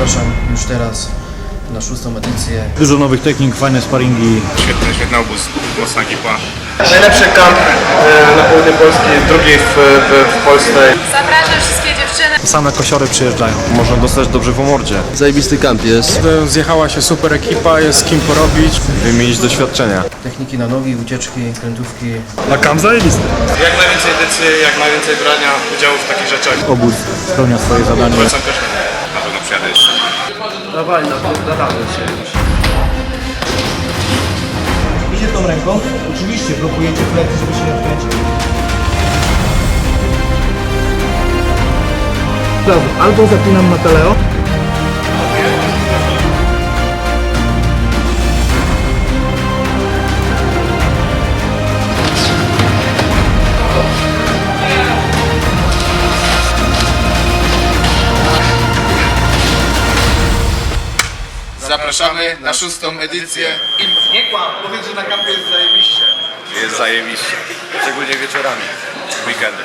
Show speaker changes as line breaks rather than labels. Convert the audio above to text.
Zapraszam już teraz na szóstą edycję.
Dużo nowych technik, fajne sparingi.
Świetny, świetny obóz, mocna ekipa.
Najlepszy kamp e, na południu Polski, drugi w, w, w Polsce.
Zapraszam wszystkie dziewczyny.
Same kosiory przyjeżdżają.
Można dostać dobrze w mordzie.
Zajebisty kamp jest.
Zjechała się super ekipa, jest z kim porobić. Wymienić doświadczenia.
Techniki na nogi, ucieczki, krętówki.
Na kamp zajebisty.
Jak najwięcej edycji, jak najwięcej brania udziału w takich rzeczach.
Obóz spełnia swoje zadanie.
Polecam też.
Idzie tą ręką, oczywiście blokujecie plecy, żeby się nie odkręcić. Albo zapinam Mataleo.
Zapraszamy na szóstą edycję.
Nie kłam, powiedz, że na kampie jest zajebiście.
Jest zajebiście. Szczególnie wieczorami, w weekendy.